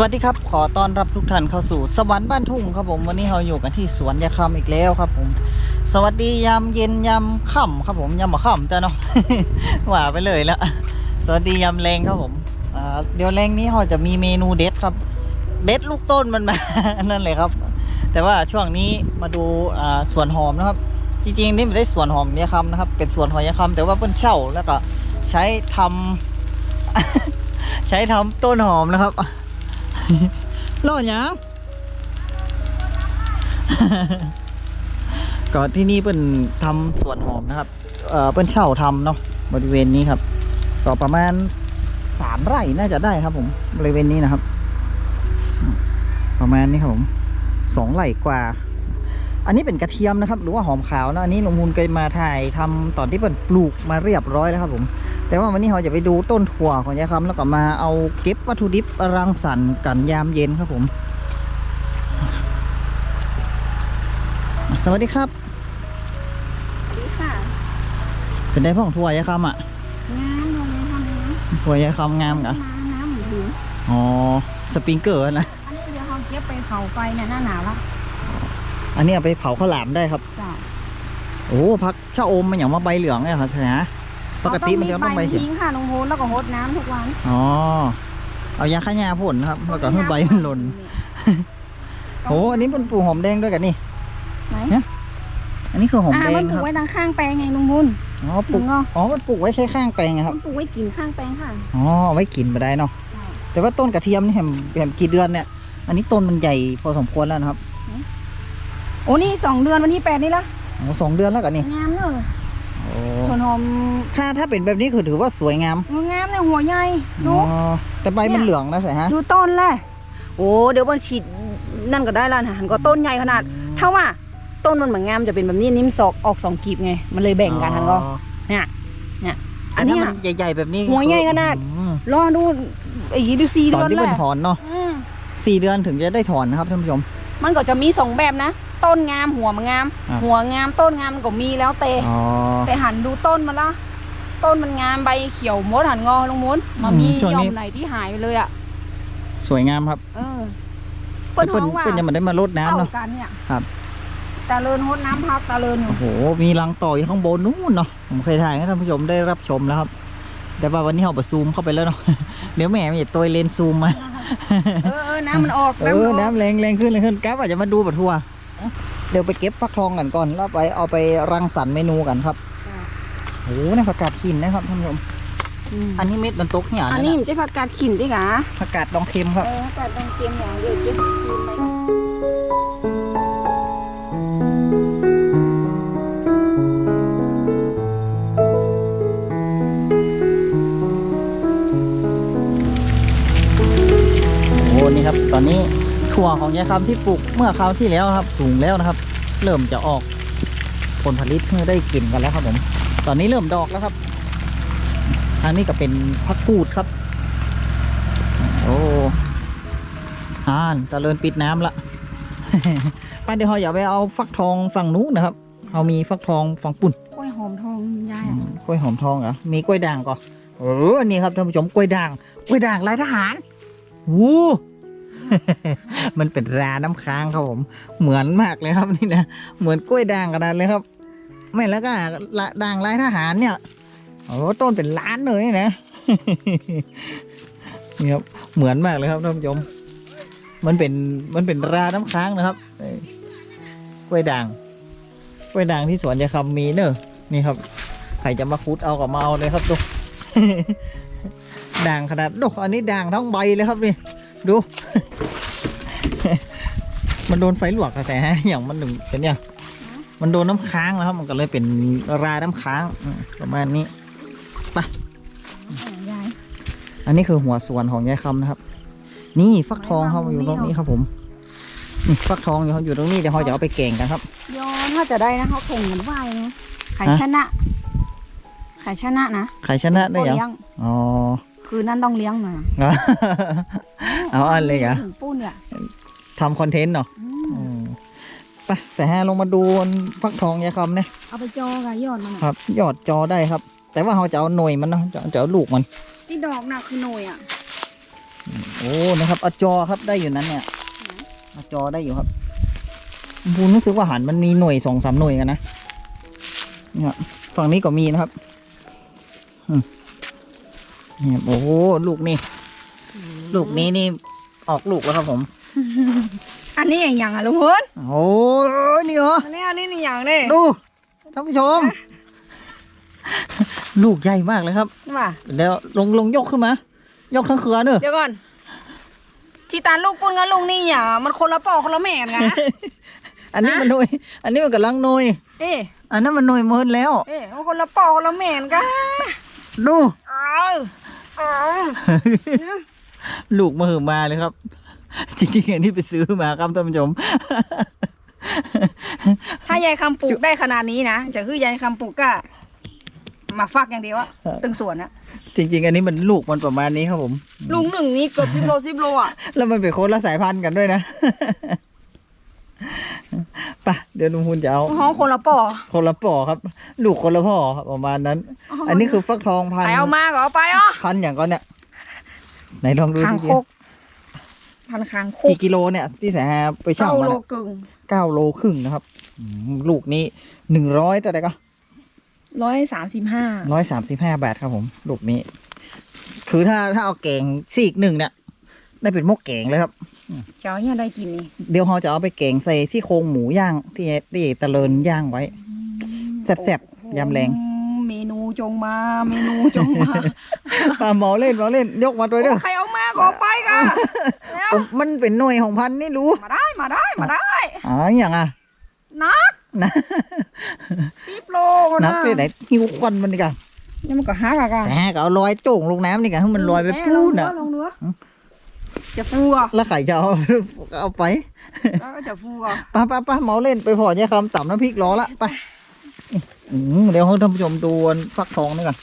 สวัสดีครับ ขอต้อนรับทุกท่านเข้าสู่สวรรค์บ้านทุ่งครับผมวันนี้เราอยู่กันที่สวนยาคำอีกแล้วครับ ผม สวัสดียามเย็นยามค่ำครับผมยามบ่ค่ำแต่เนาะ ว่าไปเลยแล้วสวัสดียามแรงครับผมเดี๋ยวแรงนี้เราจะมีเมนูเด็ดครับ เด็ดลูกต้นมันมา นั่นเลยครับ แต่ว่าช่วงนี้มาดูสวนหอมนะครับ จริงๆนี่ไม่ได้สวนหอมยาคำนะครับ เป็นสวนหอมยาคำแต่ว่าเพิ่นเช่าแล้วก็ใช้ทำใช้ทำต้นหอมนะครับ รอดยังก่อนที่นี่เป็นทำสวนหอมนะครับเอ่อเป็นเช่าทำเนาะบริเวณนี้ครับก็ประมาณสามไร่น่าจะได้ครับ ผมบริเวณนี้นะครับ ประมาณนี้ครับผมสองไร่กว่า อันนี้เป็นกระเทียมนะครับหรือว่าหอมขาวนะอันนี้ลงมูลเคยมาถ่ายทำตอนที่เปิดปลูกมาเรียบร้อยแล้วครับผม แต่ว่าวันนี้เราจะไปดูต้นถั่วของยายคำแล้วก็มาเอาเก็บวัตถุดิบรังสรรค์กันยามเย็นครับผม สวัสดีครับสวัสดีค่ะ เป็นได้พ่องถั่วยายคำอะงามลงเลยทำนะถั่วยายคำงามกะน้ำน้ำเหมือนถึงอ๋อสปริงเกอร์นะอันนี้เดี๋ยวเขาเก็บไปเผาไฟเนี่ยหน้าหนาวละ อันนี้เอาไปเผาข้าวหลามได้ครับ จ้ะโอ้พักชะอมมันอย่างมาใบเหลืองเนี่ยครับนะปกติมันจะต้องใบเขีเขียวทิ้งค่ะลงโพนแล้วก็หดน้ำทุกวันอ๋อเอายาฆ่าหญ้าพ่นนะครับแล้วก็ให้ใบมันหล่นโอ้อันนี้เป็นปลูกหอมแดงด้วยกันนี่ ไหนเนี่ย อันนี้คือหอมอ่าแดมังนปคลูรับกไว้ทางข้างแปลงไงลุงบุญอ๋อปลูกเนาะอ๋อมันปลูกไว้แค่ข้างแปลงอะครับมันปลูกไว้กินข้างแปลงค่ะ อ๋อเอาไว้กินมาได้เนาะแต่ว่าต้นกระเทียมนี่แหมแหมกี่เดือนเนี่ย อันนี้ต้นมันใหญ่พอสมควรแล้วนะครับ โอ้นี่สองเดือนวันที่แปดนี่ละโอ้สองเดือนแล้วกันนี่งามเนอะโอ้ส่วนหอมถ้าถ้าเป็นแบบนี้คือถือว่าสวยงามงามเนี่ยหัวใหญ่ดูอ๋อแต่ใบมันเหลืองนะใส่ฮะดูต้นแหละโอ้เดี๋ยวมันฉีดนั่นก็ได้แล้วนะหันก็ต้นใหญ่ขนาดเท่าว่าต้นมันเหมือนงามจะเป็นแบบนี้นิ่มศอกออกสองกีบไง มันเลยแบ่งกันทันก็อ๋อเนี่ยเนี่ยอัอันนเนี้นี้ยมันใหญ่ๆแบบนี้หัวใหญ่ขนาดอืมรอดูไอ้ดูสี่ตเดือนอนที่แหเป็นละถอนเนาะอืมสี่เดือนถึงจะได้ถอนนะครับท่านผู้ชม มันก็จะมีสองแบบนะ ต้นงามหัวมันงาม อะ หัวงามต้นงามมันก็มีแล้วแต่อ๋อ แต่หันดูต้นมันละต้นมันงามใบเขียวมดหันงอลงมดมามีอืมช่วงยอนี้ มไหนที่หายไปเลยอะสวยงามครับเออเปิ้เปิ้นนฮ้องว่าเปิ้นยังไม่ได้มารดน้ำเท่าเนาะ กันเนี่ยครับ ตาเลินหดน้ำพักตาเลินอยู่ โอ้โห มีรังต่ออยู่ข้างบนนู้นเนาะ ผมเคยถ่ายให้ท่านผู้ชมได้รับชมแล้วครับ แต่ว่าวันนี้เราไปซูมเข้าไปแล้วเนาะ เดี๋ยวแม่มันจะตัวเลนซูมมา เออเออน้ำมันออกเอน้ำมันอออกน้ำแรงแรงขึ้นแรงขึ้นกราฟอาจจะมาดูบัทัว เดี๋ยวไปเก็บฟักทองกันก่อน แล้วไปเอาไปรังสรรค์เมนูกันครับโอ้โหนี่ผักกาดขินนะครับท่านผู้ชมอืมอันนี้เม็ดมันตกเนี่ยอันนี้มันจะผักกาดขินดิกะผักกาดดองเค็มครับเออผักกาดต้องเตรียมอย่างเดียวเก็บคืนไปโอ้นี่ครับ ตอนนี้ ถั่วของยายคำที่ปลูกเมื่อคราวที่แล้วครับ สูงแล้วนะครับ เริ่มจะออกผลผลิตเพื่อได้กินกันแล้วครับผม ตอนนี้เริ่มดอกแล้วครับทางนี้ก็เป็นพักกูดครับ โอ้อ่านเจริญปิดน้ำละไปเดี๋ยวเราอย่าไปเอาฟักทองฝั่งนู้นนะครับเรามีฟักทองฝั่งปุ่นกล้วยหอมทองยายอือะมกล้วยหอมทองเหรอมีกล้วยด่างก่อนเอออันนี้ครับท่านผู้ชมกล้วยด่างกล้วยด่างลายทหารวู้ มันเป็นราน้ำค้างครับผม เหมือนมากเลยครับนี่นะเหมือนกล้วยด่างกระดานเลยครับ ไม่แล้วก็ละด่างลายทหารเนี่ยโอ้ต้นเป็นล้านเลยนะนี่ครับเหมือนมากเลยครับท่านผู้ชมมันเป็นมันเป็นราน้ำค้างนะครับกล้วยด่างกล้วยด่างที่สวนยาคำมีเนอะนี่ครับใครจะมาคุดเอากับมาเอาเลยครับดูด่างขนาดดูอันนี้ด่างทั้งใบเลยครับนี่ ดู มันโดนไฟลวกกระแสอย่างมันหนึ่งเป็นเนี่ยมันโดนน้ำค้างแล้วครับ มันก็เลยเป็นราน้ำค้างอืมประมาณนี้ยายอันนี้คือหัวสวนของยายคำนะครับ นี่ฟักทองเขาอยู่ตรงนี้ครับ ผมนี่ฟักทองอยู่เขาอยู่ตรงนี้เดี๋ยวเขาจะเอาไปแกงกันครับย้อนถ้าจะได้นะเขาแข่งกันว่านะขายฮะชนะขายชนะนะใครชนะได้ยังเลี้ยงอ๋อ คือนั่นต้องเลี้ยงนะเอาอันเลยเหรอถึงปุ้นเนี่ยทำคอนเทนต์เนาะอืมอืมไปแสฮลงมาดูฟักทองยายคำเนี่ยเอาไปจอกับยอดมันคอะรับ ยอดจอได้ครับ แต่ว่าเขาจะเอาหน่วยมันเนาะจะจะเอาลูกมัน ที่ดอกน่ะคือหน่วยอะโอ้นะครับเอาจอครับได้อยู่นั้นเนี่ยเอาจอได้อยู่ครับบูรู้สึกว่าหันมันมีหน่วยสองสามหน่วยกันนะนี่ครับฝั่งนี้ก็มีนะครับ อืม นี่ครับโอ้โหลูกนี่ ลูกนี้นี่ออกลูกแล้วครับผม อันนี้อย่างอะลุงพลโอ้ยนี่เหรออันนี้อันนี้นี่อย่างเด้ดูท่านผู้ชม ลูกใหญ่มากเลยครับว่าแล้วลงลงยกขึ้นมา ยกทั้งเครือเนอะเดี๋ยวก่อนที่ตาลูกปุ้นกับลุงนี่อย่างมันคนละปอคนละแม่กันนะอันนี้มันหน่วย อันนี้มันกำลังหน่วยเอ๊ะอันนั้นมันหน่วยเมินแล้ว เอ๊ะมันคนละปอคนละแม่กันกันดูเอาเอา ลูกมาหือมาเลยครับ จริงๆอันนี้ไปซื้อมาครับท่านผู้ชม ถ้ายายคำปลูกได้ขนาดนี้นะจะคือยายคำปลูกก็มาฟักอย่างเดียวอะตึงสวนอะจริงๆ อันนี้มันลูกมันประมาณนี้ครับผม ลุงหนึ่งนี่เกือบสิบโลสิบโลอะแล้วมันเป็นคนละสายพันธุ์กันด้วยนะไปะเดี๋ยวลุงพูนจะเอาห้องคนละปอคนละป่อครับ ลูกคนละพ่อครับประมาณนั้น อันนี้คือฟักทองพันไปธุ์เอามาก็เอาไปอะพันธุ์อย่างก่อนเนี่ยไหนลองดูคางดิคกพันคางคกกี่กิโลเนี่ย ที่แสฮาไปเช่าเก้ามาโลเนี่ยกึ่งเก้าโลครึ่งนะครับอืมลูกนี้หนึ่งร้อยเท่าไหร่ก็ร้อยสามสิบห้าร้อยสามสิบห้าบาทครับผม ลูกนี้ คือถ้าถ้าเอาแกงซีกหนึ่งเนี่ย ได้เป็นหมกแกงเลยครับ เจ้าเนี่ยได้กินนี่เดี๋ยวเราจะเอาไปแกงใส่ซี่โครงหมูย่าง ที่ที่ตะเลินย่างไว้แซ่บๆยำแรงอืมเมนูจงมาเมนูจงมาปลาหมอเล่นหมอเล่นยกมาด้วยเด้อใครเอามาก็เอาไปกันแล้วมันเป็นหน่วยของพันธุ์นี่รู้มาได้มาได้มาได้อ๋ออย่างอะนักนะสิบโลนักที่ไหนหิวควันมันนี่กันนี่มันก็หักอะกันแซ่ก็เอาลอยโจ่งลงน้ำนี่กันให้มันลอยไปพูดนะน่ะลองดูอืม จะฟูอะแล้วไข่จะเอาเอาไปแล้วก็จะฟูอะไป้าป้าป้าเมาเล่นไปพอเนี่ยคำต่ำน้ำพริกรอละไปอืมเดี๋ยวให้ท่านผู้ชมดูอันฟักทองนี่ก่อน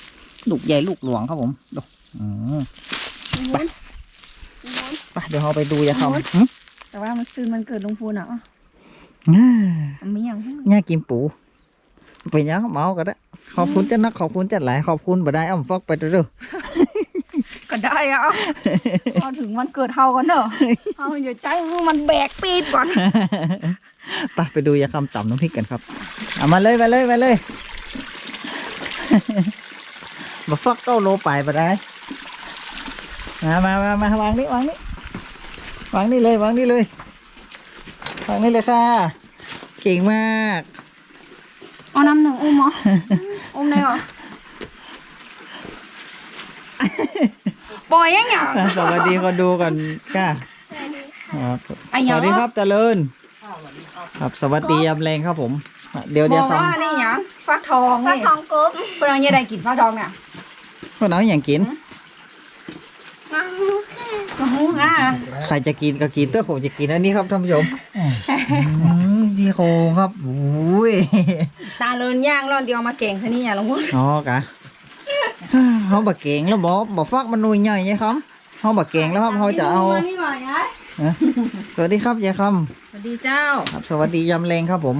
ลูกใหญ่ลูกหลวงครับผมดูอืมไปไปเดี๋ยวเราไปดูยาคำหึแต่ว่ามันซื้อมันเกิดลงพูนอะง่ามันมีอย่างย่ากินปูไปยังเมาก็ได้ขอบคุณเจ้านักขอบคุณเจ้าหลายขอบคุณบ่ได้อ้อมฟอกไปเรื่อย ก็ได้อะพอถึงมันเกิดเท่ากันเนอะเอาอย่าใจมันแบกปีดก่อนๆไปไปดูยาคำต่ำน้ำพริกกันครับเอามาเลยไปเลยไปเลยมาฟักเก้าโลไปบ่ได้มามามามาวางนี่วางนี่วางนี่เลยวางนี่เลยวางนี่เลยค่ะ เก่งมาก เอาน้ำหนึ่งอุ้มเหรออุ้มได้เหรอ ปล่อยยังอย่างอะสวัสดีคนดูก่อนค่ะครับไอ้สหยังวัสดีครับเจริญ ครับสวัสดียามแรงครับผมอะเดี๋ยวบเดี๋ยวอกคว่านี่หยังฟักทองฟันี่กทองกบเพื่อนยังได้กินฟักทองเนี่ยำคนเอาอย่างกิน มังโอ้โหอะใครจะกินก็กินเต้อผมจะกินอันนี้ครับท่านผู้ชมอืมที่โครงครับโอ้ยตาเลินย่างร้อนเดียวมาเก่งซะนี่อะลุงพุนอ๋อกะ เขาบักเก่งแล้วบอกบอกฟักมันนุยใหญ่ไงครับเขาบักเก่งแล้วครับเขาจะเอานี่หน่อยไงนะสวัสดีครับยายคสวัสดีเจ้าำครับ สวัสดียามแรงครับผม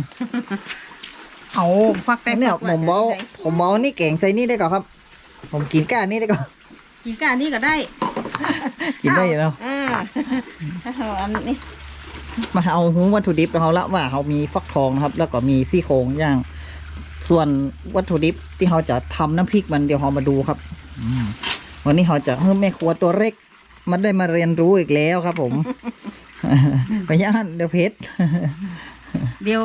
เอาฟักแต่เนี่ยผมเบาผมเบานี่เก่งใส่นี่ได้ก่อนครับ ผมกินก้านนี่ได้ก่อนกินกานี่ก็ได้ กินได้อยู่แล้วเอออันนี้มาเอาหูวัตถุดิบของเขาละว่าเขามีฟักทองนะครับ แล้วก็มีซี่โครงย่าง ส่วนวัตถุดิบที่เขาจะทำน้ำพริกมันเดี๋ยวเรามาดูครับอืมวันนี้เขาจะเฮ้แม่ครัวตัวเล็กมันได้มาเรียนรู้อีกแล้วครับ ผมไปย่านเดี๋ยวเพชรเดี๋ยว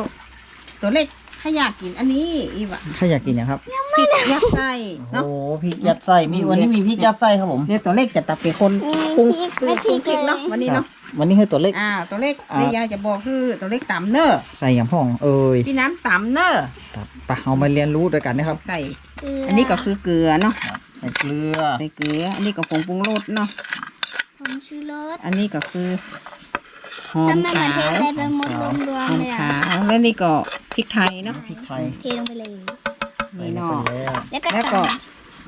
ตัวเล็กถ้าอยากกินอันนี้อีวะใครอยากกินนะครับพริกยัดไส้เนาะโอ้พริกยัดไส้มีวันนี้มีพริกยัดไส้ครับผมเดี๋ยวตัวเล็กจะตัดเป็นคนมีปรุงพริกปรุงไม่พริกพริกเลเนาะยวันนี้ครัเนาะบ วันนี้คือตัวเล็กอ่า ตัวเล็กอ่านี่ยายจะบอกคือตัวเล็กต่ำเนอะใส่อย่างพ่อง เอ้ยพี่น้ำต่ำเนอะครับไปเอามาเรียนรู้ด้วยกันนะครับใส่เกลืออัอันนี้ก็คือเกลือเนาะใส่เกลือใส่เกลือ อันนี้ก็ผงปรุงรสเนาะผงชูรสอันนี้ก็คือหอทำมไมมันขาวเทใส่ไปหมดรวมหๆอมเลยขาอะวแล้วนี่ก็พริกไทยเนาะพริกไทยเทลงไปเลย ใส่นี่ลงเนาะไปแล้วแล้วก็แล้วก็ต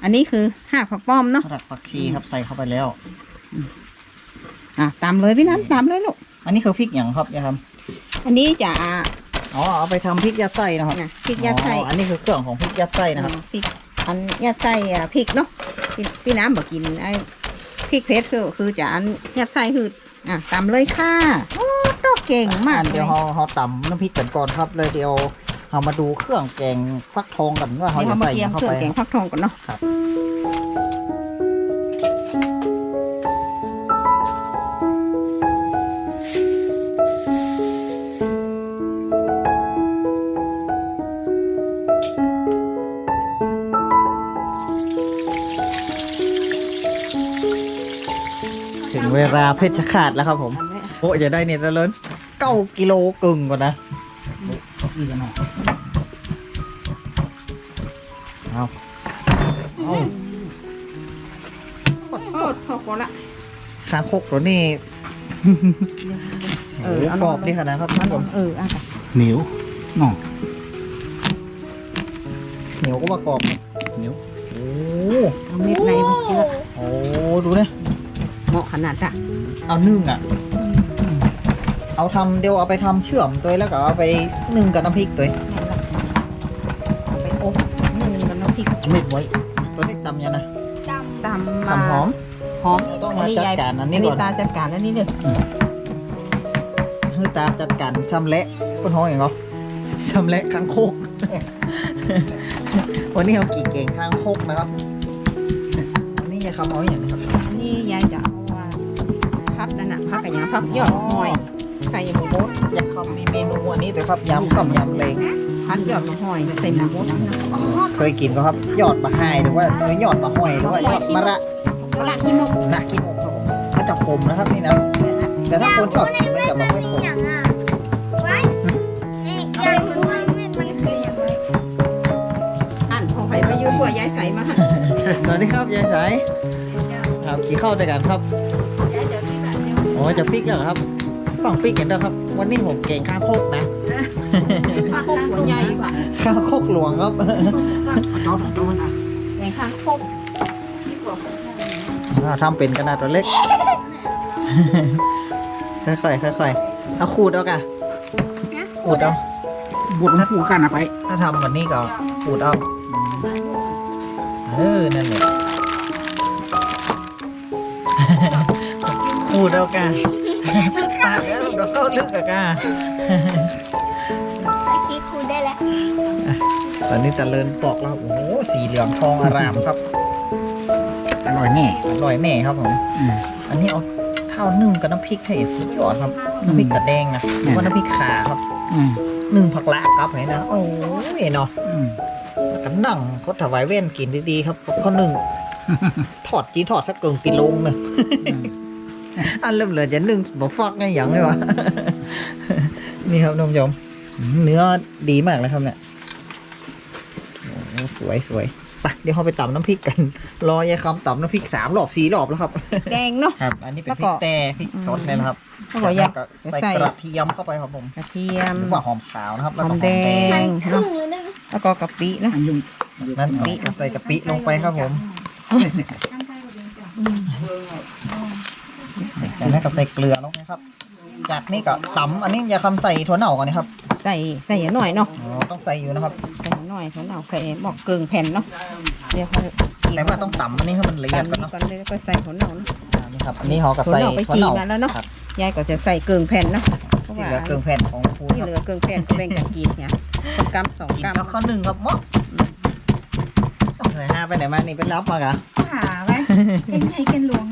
อันนี้คือห้ากผักป้อมเนาะ ผักผักชีครับใส่เข้าไปแล้ว อะตำเลยพี่น้ำตำเลยลูก อันนี้คือพริกอย่างครับยายครับอันนี้จะอ๋อเอาไปทำพริกยัดไส้นะครับนะพริกยัดไส้อ๋ออันนี้คือเครื่องของพริกยัดไส้นะครับ พริกอันยัดไส้อะพริกเนาะพี่พี่น้ำบอกกินไอ้พพริกเพชรคือคือจะอันยัดไส้คืออะตำเลยค่ะโอ้ตอเก่งมากอันเลเดี๋ยวยเราเราตำน้ำพริกกันก่อนครับเลยเดี๋ยวเรามาดูเครื่องแกงฟักทองกันว่าเขาเดี๋ยวจะเรามาใส่เตรียมเข้าเครื่อไปงแกงฟักทองก่อนเนาะ ครับ เวลาเพชรขาดแล้วครับผมโอ้จะได้เนี่ยตะเลินเก้ากิโลกึ่งก่อนนะอีกหน่อยเอาเอาโอ้พอพอละคางคกตัวนี้เอโอ้อโหเอากรอบดีขนาดครับท่านผมเอออะเหนียวน่องเหนียวก็ว่ากรอบ อะ เอานึ่งอะ เอาทำเดี๋ยวเอาไปทำเชื่อมตัวแล้วก็เอาไปนึ่งกับน้ำพริกตัวเอาไปอบนึ่งกับน้ำพริกเม็ดไว้ตัวนี้ตำยังนะดตำมาตำหอม หอมต้องมาจัดการอันนี้ก่อน ตาจัดการอันนี้เด้อคือตามจัดการชำเละคนห้องอย่างเหรอชำเละคางคก วันนี้เอากี่เก่งคางคกนะครับวันนี้จะคำเอาอย่างนะครับ อันนี้ยายจะเอาว่าพัดนั่น น่ะพักกันยังพักยอดหอยใส่หมูบดอยากทำมีเมนูอันนี้แต่ครับยำข้าวยำเลงพัดยอดมะหอยใส่หมูบดนะเคยกินก็ครับยอดมะไฮหรือว่าเออยอดมะห้อยหรือว่ายอดมะระกระขี้นกนากินอกครับผมมันจะขมนะครับนี่นะแต่ถ้าคนชอบกินมันจะไม่ค่อยขำมอย่างอะไว้นี่อยากรู้ว่ามันมันคืออย่างไรหั่นของไผ่มายืมบัวยายใส่มาหั่นสวัสดีครับยายสายครับกี่ข้าวด้วยกันครับโอ้จะพริกแล้วเหรอครับฝั่งพริกกันด้วยครับ วันนี้ผมเก่งข้างโคกนะ ข้างโคกหัวใหญ่กว่าข้างโคกหลวงครับจอดจอดแกงข้างโคกอ่าทำเป็นกระดาษตัวเล็ก ค่อยๆค่อยๆเอาขูดเอากะขูดเอาบดหลวงปู่กันนะไป ถ้าทำแบบนี้ก็ขูดเอา เออ นั่นแหละ ขูดเอากะตากแล้วเดี๋ยวเข้าลึกอะกะโอเคครูได้แล้วตอนนี้ตะเลินปอกแล้วโอ้โหสีเหลืองทองอารามครับ อร่อยแน่ อร่อยแน่ครับผมอืมอันนี้เอาข้าวนึ่งกับน้ำพริกให้สุดยอดครับน้ำพริกตะแดงนะหรือว่าน้ำพริกขาครับอืมนึ่งผักละกับไหนนะโอ้ยเนาะอืมกันนั่งเขาถวายเว้นกินดีๆครับข้าวนึ่งทอดจีทอดสักเกินกิโลหนึง อันเริ่มเหลือจะนึ่งบ่ฟักไงอย่างเลยวะนี่ครับน้องผู้ชมอืมเนื้อดีมากเลยครับเนี่ยโอ้สวยสวยไปเดี๋ยวเราไปตำน้ำพริกกัน รอยายคำตำน้ำพริกสามรอบสี่รอบแล้วครับ แดงเนาะครับ อันนี้เป็นแล้วพก็ริกแต่พริกสดเลยนะครับเขาบอกอยากใส่ใส่กระเทียมเข้าไปครับผมกระเทียมหรือว่าหอมขาวนะครับแล้วหก็อหอมมแดแดงงครึ่เนาะงเลยได้ไหมแล้วก็กะปิเนาะอันยุ่งนั่นก็ใส่กะปิลงไปครับผม จากนั้นก็ใส่เกลือลงนะครับ จากนี้ก็ตำอันนี้อย่าคำใส่ถั่วเน่าก่อนนะครับใส่ใส่หน่อยเนาะอ๋อต้องใส่อยู่นะครับ ใส่หน่อยเขาเอาไข่หมอกเกิงแผ่นเนาะเดี๋ยวเขาแต่ว่าต้องตำอันนี้ให้มันละเอียดก่อนตำเนาะก่อนเลยแล้วก็ใส่หัวเหนาเนาะอันนี้ครับอันนี้ห่อกับถั่วใส่เหนาไปถั่วจีเน่ามาแล้วเนาะ ครับยายก็จะใส่เกิงแผ่นเนาะเพราะที่ว่าเหลือเครื่องแผ่นของครูที่คเหรับลือเกิงแผ่นก็แบ่งกันกินเนี่ยคนกำสองกินกำ กับข้าวหนึ่งครับหมอไหนห้าไปไหนมานี่ไปรับมากะ หาไว้เป็นไงเป็นหลวง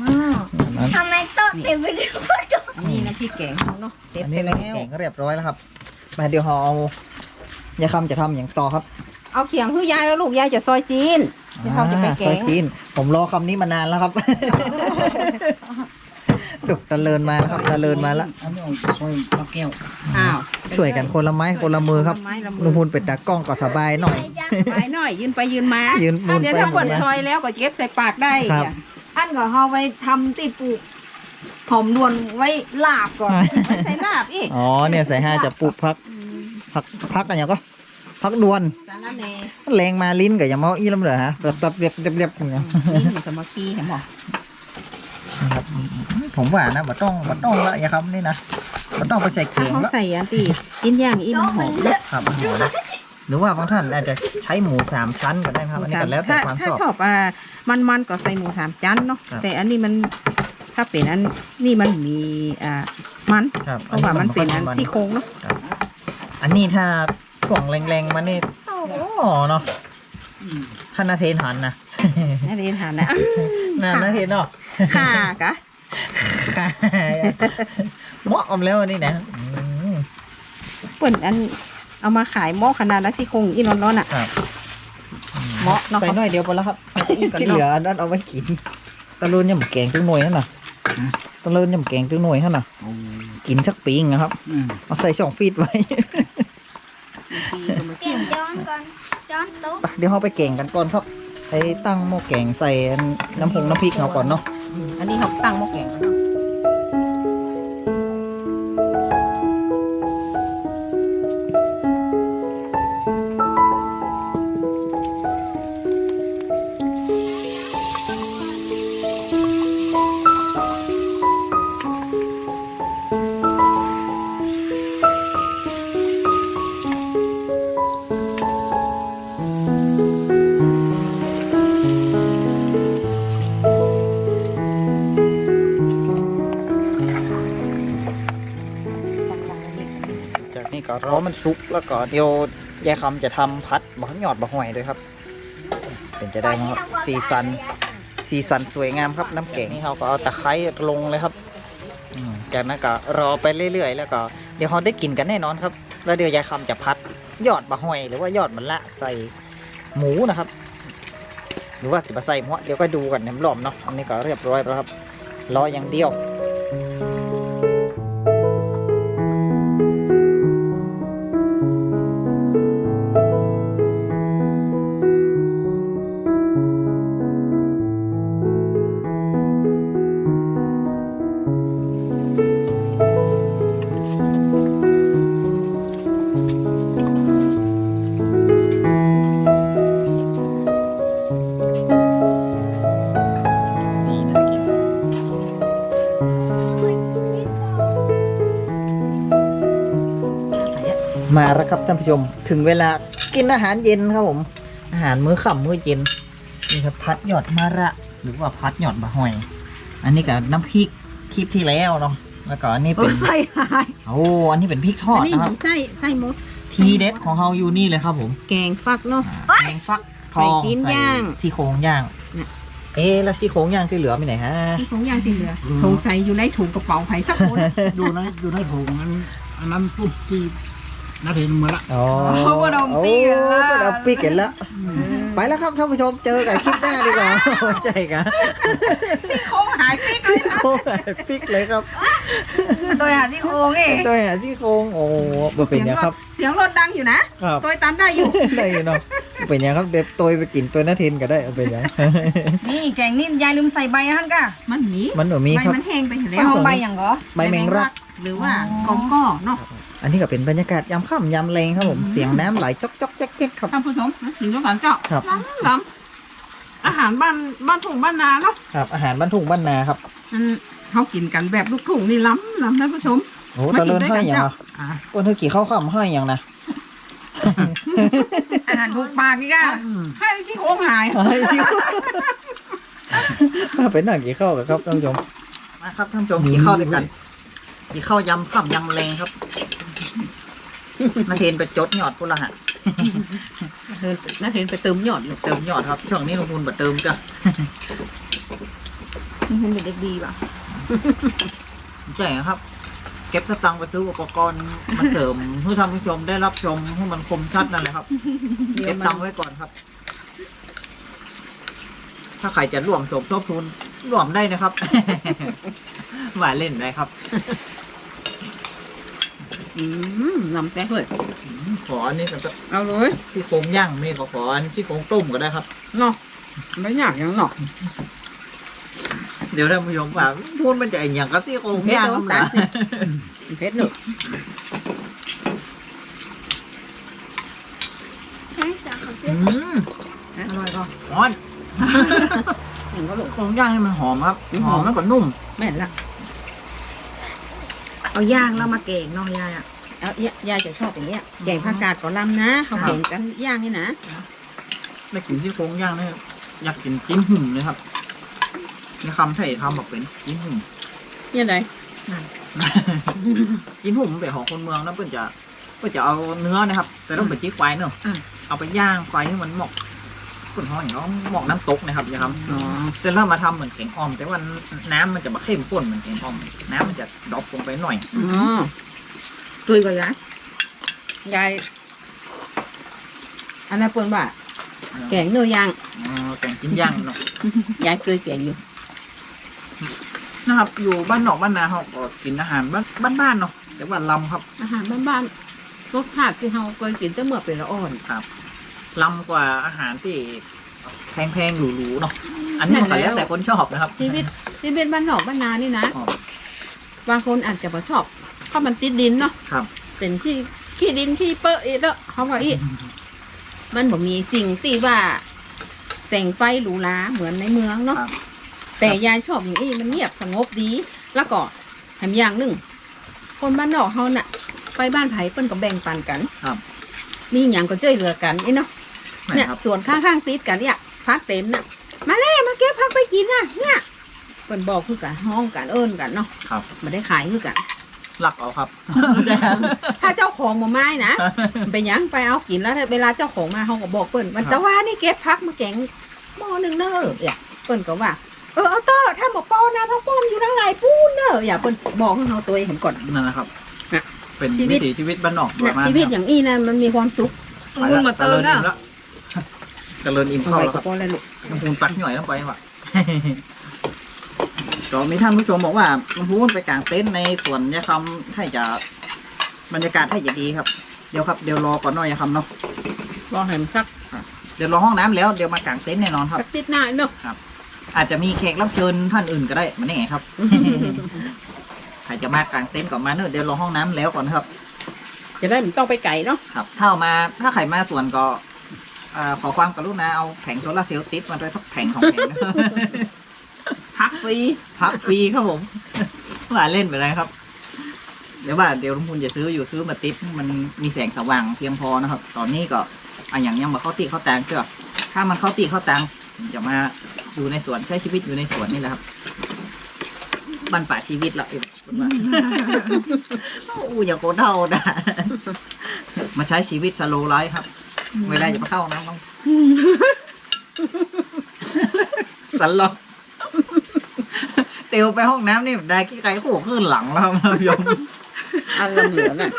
อะอัน ทำไมโต๊ะเต็มไปด้วยวัตถุอันนี้น้ำพริกแกงเขาเนาะเสร็จอันไปนี้เราแล้วแกงก็เรียบร้อยแล้วครับ มาเดี๋ยวห่อเอายายคำจะทำอย่างต่อครับเอาเขียงคือยายแล้วลูกยายจะซอยจีนเดี๋ยวเขาจะไปแกซอยงจีน ผมรอคำนี้มานานแล้วครับดุตะเลินมาแล้วครับตะเลินมาแล้ว อันนี้เอาซอยปลาแก้วอ้าวช่วยกันคนละไม้คนละมือครับนละไม้ละมืลุงพูนเป็นตากล้องก็สบายหน่อย ไปหน่อยยืนไปยืนมายืนหมุนเดี๋ยวไปถ้าหมุเปินดมาซอยแล้วก็เก็บใส่ปากได้ครับ จ้ะ อันก็เฮาไปทำตีปลูกหอมดวนไว้ลาบก่อนไว้ใส่ลาบอีกอ๋อเนี่ยใส่ห้าจะปลูกพักพักพักกันอย่างก็พักดวนสารแหน่แรงมาลิ้นกับอย่างเมาอี้ลำเหลือฮะแบบแบบเรียบเรียบเรียบอย่างเงี้ยนี่มันสามัคคีเห็นบ่นะครับผมว่านะบ่ต้องบ่ต้องละอย่าครับนี่นะบ่ต้องไปใส่เกถ้างเขาละใส่อันตีกินอย่างอีมันหอมครับ หอมหรือว่าบางท่านอาจจะใช้หมูสามชั้นก็ได้ครับอันนี้ก็แล้วแต่ถ้าความชถ้าอบ ชอบอ่ามันๆก็ใส่หมูสามชั้นเนาะครับ แต่อันนี้มันถ้าเป็นอันนี่มันมีอ่ามันครับเพราะว่ามันเป็นอันซี่โครงเนาะอันนี้ถ้าส่องแรงๆมานี่โอ้เนาะท่านนาเทนหันนะ นักเรียนหานะนานาเทนเนาะค่ะกะเหมาะอมแล้วอันนี่นะอืมเปิ่นอัน เอามาขายหม้อขนาดละซี่โครงอีร้อนๆอะครับเหมาะเนาะใส่หน่อยเดียวพอแล้วครับอีกก่อนที่เนาะเหลืออันนั้นเอาไว้กินตะลุนยำแกงตึ้งหน่วยหั่นน่ะตะลุนยำแกงตึ้งหน่วยหั่นน่ะโอ้กินสักปีงนะครับอืมเอาใส่ช่องฟีดไว้เปลี่ยนจอนก่อนจอนโต๊ะไปเดี๋ยวเราไปแกงกันก่อนครับไปตั้งหม้อแกงใส่น้ำพงน้ำพริกเราก่อนเนาะอันนี้เขาตั้งหม้อแกง มันสุกแล้วก็เดี๋ยวยายคำจะทำพัดบะหยอดบะหอยด้วยครับ เป็นจะได้มาครับสีสันสีสันสวยงามครับน้ำแกงนี่เขาก็เอาตะไคร้ลงเลยครับจากนั้นก็รอไปเรื่อยๆ แล้วก็เดี๋ยวเขาได้กินกันแน่นอนครับ แล้วเดี๋ยวยายคำจะพัดยอดบะหอย หรือว่ายอดมะละใส่หมูนะครับ หรือว่าสิบะใส่หัวเดี๋ยวก็ดูกันน้ำหลอมเนาะอันนี้ก็เรียบร้อยแล้วครับ รออย่างเดียว ครับท่านผู้ชม ถึงเวลากินอาหารเย็นครับผม อาหารมื้อค่ำมื้อเย็นนี่ครับพัดหยอดมะระ หรือว่าพัดหยอดบะหอย อันนี้กับน้ำพริกคลิปที่แล้วเนาะแล้วก็อันนี้เอเป็อนใส่หายโอ้อันนี้เป็นพริกทออัดนนี้นะหครัมูบไส้ไส้มด ทีเด็ดของเฮาอยู่นี่เลยครับผม แกงฟักเนาะ อ่าแกงฟักทองใส่จีนย่างใส่ซี่โครงย่างเนี่ยเอ๊ะแล้วซี่โครงย่างที่เหลือไปไหนฮะ ที่ของย่างที่เหลือถุงใส่อยู่ในถุงกระเป๋าไผ่สักคนดูในดูในถุงอันอันนั้นปุ๊บที่ นาทีเมื่อละอ๋อเอาบะดมปีกันละโอ้บะดมปีกันละไปแล้วครับท่านผู้ชมเจอกันคลิปหน้าดีกว่าใช่ครับโค้งหายปิ๊กซี่โครงปิกเลยครับตัวหาที่โค้งเองตัวหาซี่โครงโอ้บ่เป็นเสียงยังรครัถบเสียงรถดังอยู่นะครับ ตัวตันได้อยู่ ได้อยู่เนาะบ่เป็นยังครับเด็บตัวไปกินตัวนาเทนก็ได้เอาเป็นยังนี่แกงนี่ยายลืมใส่ใบอะฮั่นกะมันหมีมันหนูมีใบครับ มันแห้งไปแล้ไปวห้องใบอย่างก็ใบแมงรัก หรือว่ากองก้อเนาะ อันนี้ก็เป็นบรรยากาศยามค่ำยามแรงครับผม เสียงน้ำไหลจ๊อกจ๊อกแจ๊กแจ๊กครับ ท่านผู้ชมนะถึงต้องการเจาะครับ ล้ำล้ำอาหารบ้านบ้านทุ่งบ้านนาเนาะครับ อาหารบ้านทุ่งบ้านนาครับอันเขากินกันแบบลูกทุ่งนี่ล้ำล้ำท่านผู้ชมโอ้ตะเลินห้อยอย่างเจ้าอะอ่าวันเธอกี่ข้าวข้ามห้อยอย่างนะอาหารถูกปากนี่กะให้ที่โค้งหายห้อยอยู่ถ้าเป็นหนังกี่ข้าวกันครับท่านผู้ชมมาครับท่านผู้ชมกี่ข้าวด้วยกัน กี่ข้าวยำค่ำยำแรงครับ นาเทนไปจดยอดพุละฮะเธอน่าเห็นไปเติมหยอดลูกเติมยอดครับ ช่วงนี้ลงทุนบัเติมจ้ะนี่มันเป็นเด็กดีป่ะใช่ครับ เก็บสตังค์ไปซื้ออุปกรณ์มาเสริมเพื่อท่านผู้ชมได้รับชมให้มันคมชัดนั่นแหละครับ เก็บตังค์ไว้ก่อนครับ ถ้าใครจะร่วมสมทบทุนร่วมได้นะครับหวานเล่นได้ครับ อืมน้ำแตกเลยขออันนี้ก็จะเอาเลยซี่โครงย่างไม่ขอขออันซี่โครงต้มก็ได้ครับ เนาะไม่อยากอย่างเนาะเดี๋ยวท่านผู้ชมว่าพูดมันจะอย่างกับซี่โครงย่างครับนะเพชรหนึ่งใช่จ้ะขอบคุอืณมอร่อยป่ะร้อนอย่างก็ลูกโครงย่างนี่มันหอมครับอืมหอมแล้วก็นุ่มแม่นละ เอาย่างแล้วมาเก่งเน้องยายอะ เอายยายจะชอบอย่างเงี้ยแกงผักกาดก่อลำนะเขาแกงกันย่างนี่นะได้กินซี่โครงย่างนี่อยากกินจิ้นหุ่มเลยครับในคำไทยทำบอกเป็นกินหุ่มยังไงกินหุ่มเป็นของคนเมืองนะเพื่อนจะเพื่อนจะเอาเนื้อนะครับ แต่ต้องเป็นจี้ควายเนอะเอาไปย่างควายให้มันหมก คนห้องอย่างเขาหมกน้ำตกนะครับนะครับอ๋อเสร็จแล้วมาทำเหมือนแกงอ่อม แต่ว่าน้ำมันจะมาเข้มข้นเหมือนแกงอ่อม น้ำมันจะดรอปลงไปหน่อย อ๋อตุยกับยายยายอันนั้นเปิ้นว่าแกงเนื้อย่างอ๋อแกงกินย่างเนาะยายเคยแกงอยู่นะครับ อยู่บ้านนอกบ้านนาเขาก็กินอาหารบ้านบ้านๆเนาะแต่ว่าลำครับ อาหารบ้านๆรสชาติที่เราเคยกินแต่เมื่อเป็นละอ่อนครับ ลำกว่าอาหารที่แพงๆหรูๆเนาะอันนี้มันก็แล้วแต่คนชอบนะครับชีวิตชีวิตบ้านนอกบ้านนานี่นะอ๋อบางคนอาจจะบ่ชอบเพราะมันติดดินเนาะครับ เป็นที่ขี้ดินขี้เปอะอีกแล้วเขาว่าอีกมันบ่มีสิ่งที่ว่าแสงไฟหรูหราเหมือนในเมืองเนาะครับแต่ยายชอบอย่างนี้มันเงียบสงบดี แล้วก็แถมอย่างหนึ่งคนบ้านนอกเขาน่ะ ไปบ้านไผ่เปิ้นก็แบ่งปันกัน ครับ มีอย่างก็ช่วยเหลือกันไอ้เนาะ เนี่ยนะครับส่วนข้างๆติดกันเนี่ยพักเต็มน่ะมาแล้วมาเก็บพักไปกินน่ะเนี่ยเปิ้นบอกคือกันห้องกันเอิ้นกันเนาะครับไม่ได้ขายคือกันหลักเอาครับ ถ้าเจ้าของมาไม่นะไปหยังไปเอากินแล้วเวลาเจ้าของมาเขาก็บอกเปิ้นมันครับจะว่านี่เก็บพักมาแกงหม้อหนึ่งเนอะอย่าเปิ้นก็ว่าเออเอาเตอร์ถ้าบอกปอนะพักป้อมอยู่ทั้งหลายปูนเนอะอย่าเปิ้นบอกให้เขาตัวเองเห็นก่อนนั่นนะครับน่ะเป็นชีวิวิตถีชีวิตบ้านนอกปเนี่ยระมาณชีวิตนี้อย่างอี้นะมันมีความสุขครับคุณมาเติมเจริญอะอิ่มแล้ว เจริญอิ่มเอาเข้าไว้แล้วคกัรับบปอแล้วลูกลุงพูนตักหน่อยต้องไปว่ะ ก็มีท่านผู้ชมบอกว่าลุงพูนไปกางเต็นท์ในสวนยายคำให้จะบรรยากาศให้จะดีครับ เดี๋ยวครับเดี๋ยวรอก่อนหน่อยยายคำเนาะ รอให้มันสักเดี๋ยวรอห้องน้ำแล้วเดี๋ยวมากางเต็นท์แน่นอนครับ สักติดหน้าเนาะ อาจจะมีแขกรับเชิญท่านอื่นก็ได้มันนี่ไงครับ ใครจะมากางเต็นท์ก่อนมาเนอะเดี๋ยวรอห้องน้ำแล้วก่อนนะครับ จะได้ไม่ต้องไปไก่เนาะ ครับ ถ้าเอามาถ้าใครมาสวนก็ อ่าขอความกรุณาเอาแผงโซลาร์เซลล์ติดมาด้วยสักแผงของแผงนะ พักฟรีพักฟรีครับผมว่าเล่นไปเลยครับ เดี๋ยวว่าเดี๋ยวลุงพุนจะซื้ออยู่ซื้อมาติดมันมีแสงสว่างเพียงพอนะครับ ตอนนี้ก็อะอย่างยังมาเข้าตีเข้าตางเจ้าถ้ามันเข้าตีเข้าตางผมจะมาอยู่ในสวนใช้ชีวิตอยู่ในสวนนี่แหละครับบรรป่าชีวิตละเอ็มคุณว่าอู้อย่าโกรธเท่านะมาใช้ชีวิตสโลไลฟ์ครับ ไม่ได้จะมาเข้าน้ำต้องสันหรอกเตียวไปห้องน้ำนี่ได้ขี้ไก่ขู่ขึ้นหลังแล้วครับท่านผู้ชมอันลำเหลืองอะ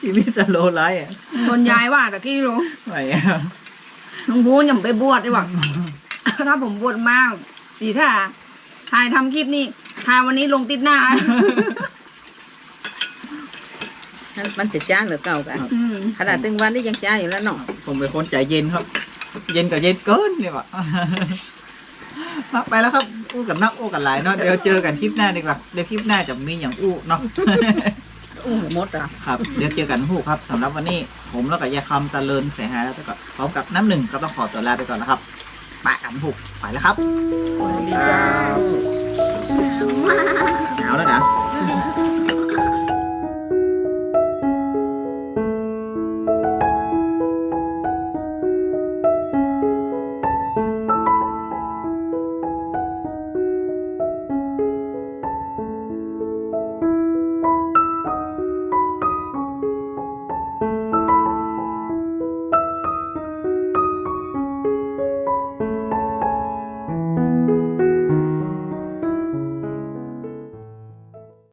ชีวิตสโลไลฟ์อะคนยายว่าตะกี้รู้ไหนอะลุงพูนอย่าไปบวชดีกว่าถ้าผมบวชมากสีถ้าถ่ายทำคลิปนี้ถ่ายวันนี้ลงติดหน้า มันจะจ้างหรือเก่ากันอืมขนาดตึงวันได้ยังจ้างอยู่แล้วเนาะผมเป็นคนใจเย็นครับ เย็นกับเย็นเกินเนี่ยวะครับไปแล้วครับอู้กับนักอู้กับหลายเนาะเดี๋ยวเจอกันคลิปหน้าดีกว่าเดี๋ยวคลิปหน้าจะมีอย่างอู้เนาะอู้หมดอะครับ เดี๋ยวเจอกันหูครับสำหรับวันนี้ ผมแล้วก็ยายคำเจริญเสียหายแล้วก็พร้อมกับน้ำหนึ่งก็ต้องขอตัวลาไปก่อนนะครับปะกันหูไปแล้วครับสวัสดีจ้าหนาวแล้วนะ